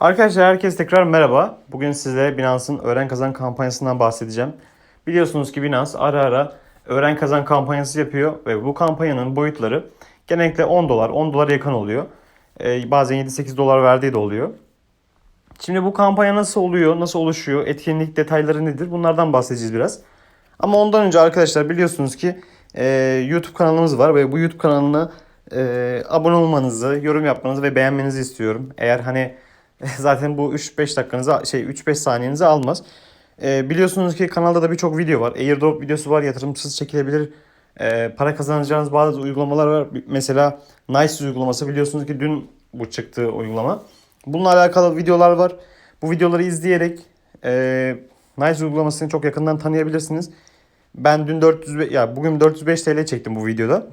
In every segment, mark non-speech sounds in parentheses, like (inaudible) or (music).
Arkadaşlar herkes tekrar merhaba. Bugün size Binance'ın Öğren Kazan kampanyasından bahsedeceğim. Biliyorsunuz ki Binance ara ara Öğren Kazan kampanyası yapıyor ve bu kampanyanın boyutları genellikle 10 dolar, 10 dolara yakın oluyor. Ee, bazen 7-8 dolar verdiği de oluyor. Şimdi bu kampanya nasıl oluyor, nasıl oluşuyor, etkinlik detayları nedir bunlardan bahsedeceğiz biraz. Ama ondan önce arkadaşlar biliyorsunuz ki e, YouTube kanalımız var ve bu YouTube kanalına e, abone olmanızı, yorum yapmanızı ve beğenmenizi istiyorum. Eğer hani (laughs) zaten bu 3-5 dakikanızı şey 3-5 saniyenizi almaz. E, biliyorsunuz ki kanalda da birçok video var. Airdrop videosu var, yatırımsız çekilebilir. E, para kazanacağınız bazı uygulamalar var. Mesela Nice uygulaması biliyorsunuz ki dün bu çıktı uygulama. Bununla alakalı videolar var. Bu videoları izleyerek e, Nice uygulamasını çok yakından tanıyabilirsiniz. Ben dün 400 ya bugün 405 TL çektim bu videoda.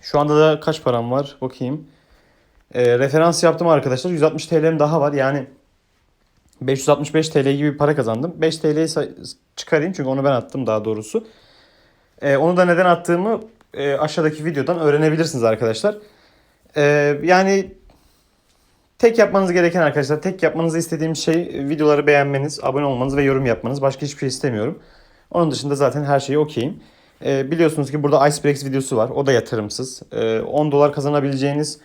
Şu anda da kaç param var bakayım. E, referans yaptım arkadaşlar. 160 TL'm daha var. Yani 565 TL gibi bir para kazandım. 5 TL'yi çıkarayım çünkü onu ben attım daha doğrusu. E, onu da neden attığımı e, aşağıdaki videodan öğrenebilirsiniz arkadaşlar. E, yani tek yapmanız gereken arkadaşlar, tek yapmanızı istediğim şey videoları beğenmeniz, abone olmanız ve yorum yapmanız. Başka hiçbir şey istemiyorum. Onun dışında zaten her şeyi okeyim. E, biliyorsunuz ki burada Icebreaks videosu var. O da yatırımsız. E, 10 dolar kazanabileceğiniz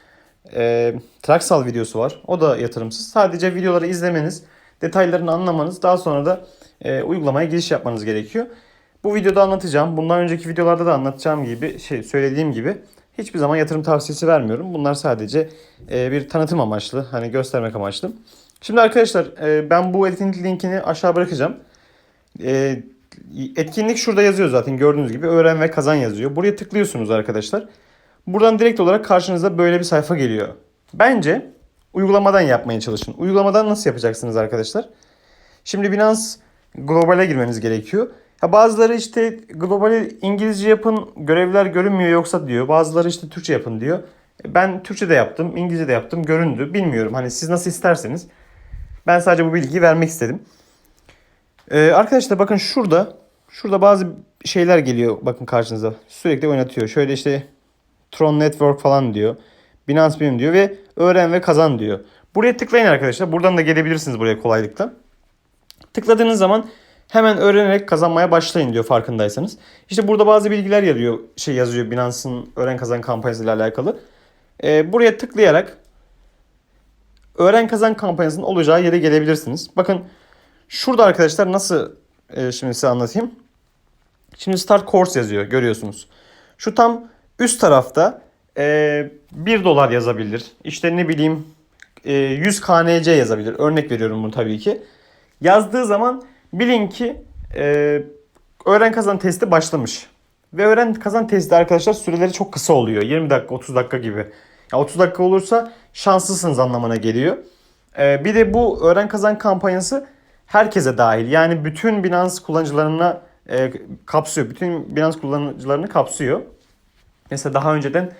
e, Traxal videosu var. O da yatırımsız. Sadece videoları izlemeniz, detaylarını anlamanız, daha sonra da e, uygulamaya giriş yapmanız gerekiyor. Bu videoda anlatacağım. Bundan önceki videolarda da anlatacağım gibi, şey söylediğim gibi hiçbir zaman yatırım tavsiyesi vermiyorum. Bunlar sadece e, bir tanıtım amaçlı, hani göstermek amaçlı. Şimdi arkadaşlar e, ben bu etkinlik linkini aşağı bırakacağım. E, etkinlik şurada yazıyor zaten gördüğünüz gibi öğren ve kazan yazıyor. Buraya tıklıyorsunuz arkadaşlar. Buradan direkt olarak karşınıza böyle bir sayfa geliyor. Bence uygulamadan yapmaya çalışın. Uygulamadan nasıl yapacaksınız arkadaşlar? Şimdi Binance Global'e girmeniz gerekiyor. Ya bazıları işte globali İngilizce yapın görevler görünmüyor yoksa diyor. Bazıları işte Türkçe yapın diyor. Ben Türkçe de yaptım, İngilizce de yaptım, göründü. Bilmiyorum hani siz nasıl isterseniz. Ben sadece bu bilgiyi vermek istedim. Ee, arkadaşlar bakın şurada şurada bazı şeyler geliyor bakın karşınıza. Sürekli oynatıyor. Şöyle işte Tron Network falan diyor. Binance Beam diyor ve öğren ve kazan diyor. Buraya tıklayın arkadaşlar. Buradan da gelebilirsiniz buraya kolaylıkla. Tıkladığınız zaman hemen öğrenerek kazanmaya başlayın diyor farkındaysanız. İşte burada bazı bilgiler yazıyor, şey yazıyor Binance'ın öğren kazan kampanyasıyla alakalı. Ee, buraya tıklayarak öğren kazan kampanyasının olacağı yere gelebilirsiniz. Bakın şurada arkadaşlar nasıl e, şimdi size anlatayım. Şimdi Start Course yazıyor görüyorsunuz. Şu tam üst tarafta e, 1 dolar yazabilir. İşte ne bileyim e, 100 KNC yazabilir. Örnek veriyorum bunu tabii ki. Yazdığı zaman bilin ki e, öğren kazan testi başlamış. Ve öğren kazan testi arkadaşlar süreleri çok kısa oluyor. 20 dakika 30 dakika gibi. Ya 30 dakika olursa şanslısınız anlamına geliyor. E, bir de bu öğren kazan kampanyası herkese dahil. Yani bütün Binance kullanıcılarına e, kapsıyor. Bütün Binance kullanıcılarını kapsıyor. Mesela daha önceden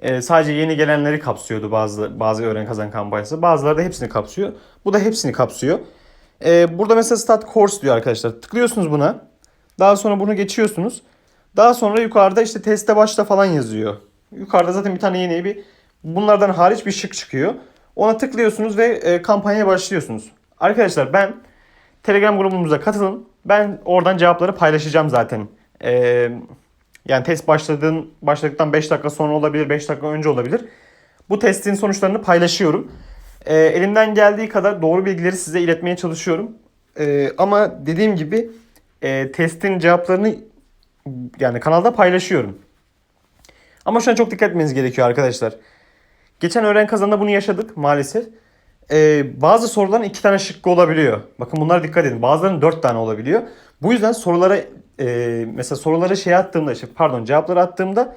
e, sadece yeni gelenleri kapsıyordu bazı bazı öğren kazan kampanyası. Bazıları da hepsini kapsıyor. Bu da hepsini kapsıyor. E, burada mesela Start Course diyor arkadaşlar. Tıklıyorsunuz buna. Daha sonra bunu geçiyorsunuz. Daha sonra yukarıda işte teste başla falan yazıyor. Yukarıda zaten bir tane yeni bir bunlardan hariç bir şık çıkıyor. Ona tıklıyorsunuz ve e, kampanyaya başlıyorsunuz. Arkadaşlar ben Telegram grubumuza katılın. Ben oradan cevapları paylaşacağım zaten. Ee, yani test başladığın başladıktan 5 dakika sonra olabilir, 5 dakika önce olabilir. Bu testin sonuçlarını paylaşıyorum. Ee, elimden geldiği kadar doğru bilgileri size iletmeye çalışıyorum. Ee, ama dediğim gibi e, testin cevaplarını yani kanalda paylaşıyorum. Ama şu an çok dikkat etmeniz gerekiyor arkadaşlar. Geçen öğren kazanında bunu yaşadık maalesef. Ee, bazı soruların iki tane şıkkı olabiliyor. Bakın bunlara dikkat edin. Bazılarının dört tane olabiliyor. Bu yüzden sorulara e, mesela soruları şey attığımda işte pardon cevapları attığımda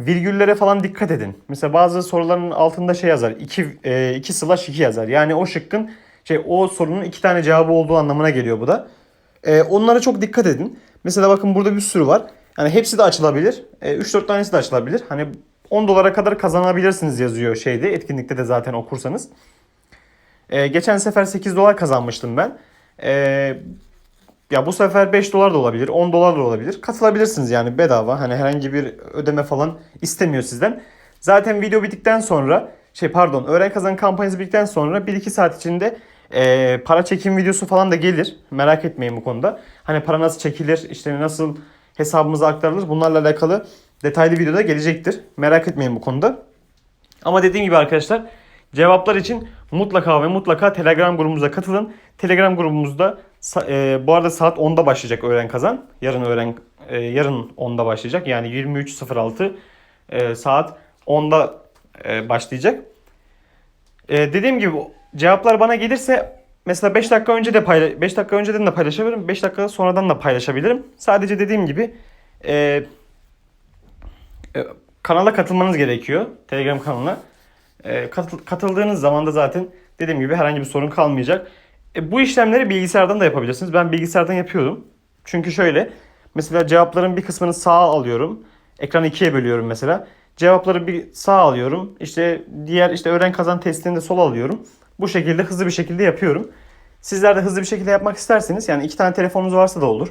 virgüllere falan dikkat edin. Mesela bazı soruların altında şey yazar. 2 e, 2 slash 2 yazar. Yani o şıkkın şey o sorunun iki tane cevabı olduğu anlamına geliyor bu da. E, onlara çok dikkat edin. Mesela bakın burada bir sürü var. Yani hepsi de açılabilir. E, 3-4 tanesi de açılabilir. Hani 10 dolara kadar kazanabilirsiniz yazıyor şeyde. Etkinlikte de zaten okursanız. Ee, geçen sefer 8 dolar kazanmıştım ben. Ee, ya bu sefer 5 dolar da olabilir, 10 dolar da olabilir. Katılabilirsiniz yani bedava. Hani herhangi bir ödeme falan istemiyor sizden. Zaten video bittikten sonra şey pardon öğren kazan kampanyası bittikten sonra 1-2 saat içinde e, para çekim videosu falan da gelir. Merak etmeyin bu konuda. Hani para nasıl çekilir, işte nasıl hesabımıza aktarılır bunlarla alakalı detaylı videoda gelecektir. Merak etmeyin bu konuda. Ama dediğim gibi arkadaşlar cevaplar için mutlaka ve mutlaka Telegram grubumuza katılın. Telegram grubumuzda e, bu arada saat 10'da başlayacak öğren kazan. Yarın öğren e, yarın 10'da başlayacak. Yani 23.06 e, saat 10'da e, başlayacak. E, dediğim gibi cevaplar bana gelirse mesela 5 dakika önce de payla 5 dakika önceden de paylaşabilirim. 5 dakika sonradan da paylaşabilirim. Sadece dediğim gibi e, e, kanala katılmanız gerekiyor. Telegram kanalına. E, katıl- katıldığınız zaman da zaten dediğim gibi herhangi bir sorun kalmayacak. E, bu işlemleri bilgisayardan da yapabilirsiniz. Ben bilgisayardan yapıyorum. Çünkü şöyle mesela cevapların bir kısmını sağa alıyorum. Ekranı ikiye bölüyorum mesela. Cevapları bir sağa alıyorum. İşte diğer işte öğren kazan testini de sola alıyorum. Bu şekilde hızlı bir şekilde yapıyorum. Sizler de hızlı bir şekilde yapmak isterseniz yani iki tane telefonunuz varsa da olur.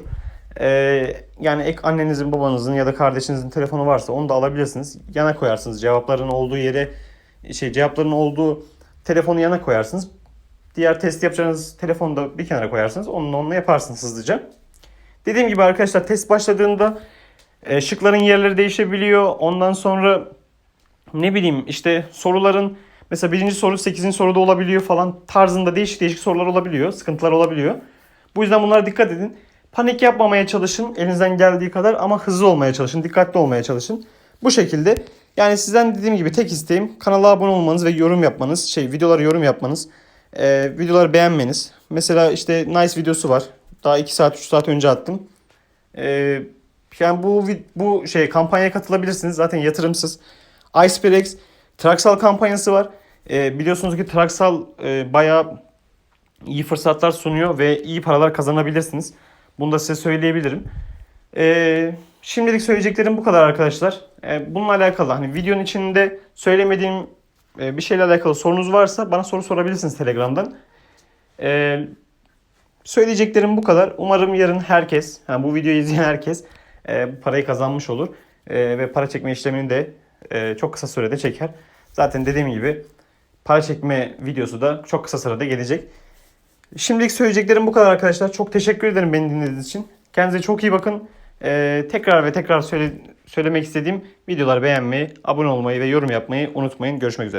Ee, yani ek annenizin, babanızın ya da kardeşinizin telefonu varsa onu da alabilirsiniz. Yana koyarsınız. Cevapların olduğu yere şey cevapların olduğu telefonu yana koyarsınız. Diğer test yapacağınız telefonu da bir kenara koyarsınız. Onunla onunla yaparsınız hızlıca. Dediğim gibi arkadaşlar test başladığında e, şıkların yerleri değişebiliyor. Ondan sonra ne bileyim işte soruların mesela birinci soru 8. soruda olabiliyor falan tarzında değişik değişik sorular olabiliyor. Sıkıntılar olabiliyor. Bu yüzden bunlara dikkat edin. Panik yapmamaya çalışın elinizden geldiği kadar ama hızlı olmaya çalışın. Dikkatli olmaya çalışın. Bu şekilde yani sizden dediğim gibi tek isteğim kanala abone olmanız ve yorum yapmanız. Şey videoları yorum yapmanız. E, videoları beğenmeniz. Mesela işte Nice videosu var. Daha 2 saat 3 saat önce attım. E, yani bu bu şey kampanyaya katılabilirsiniz. Zaten yatırımsız. Iceperex Traksal kampanyası var. E, biliyorsunuz ki Traksal e, bayağı iyi fırsatlar sunuyor ve iyi paralar kazanabilirsiniz. Bunu da size söyleyebilirim. E, şimdilik söyleyeceklerim bu kadar arkadaşlar. E, bununla alakalı hani videonun içinde söylemediğim bir şeyle alakalı sorunuz varsa bana soru sorabilirsiniz Telegram'dan. E, söyleyeceklerim bu kadar. Umarım yarın herkes, yani bu videoyu izleyen herkes e, parayı kazanmış olur. E, ve para çekme işlemini de e, çok kısa sürede çeker. Zaten dediğim gibi para çekme videosu da çok kısa sürede gelecek. Şimdilik söyleyeceklerim bu kadar arkadaşlar. Çok teşekkür ederim beni dinlediğiniz için. Kendinize çok iyi bakın. E, tekrar ve tekrar söyle, söylemek istediğim videoları beğenmeyi, abone olmayı ve yorum yapmayı unutmayın. Görüşmek üzere.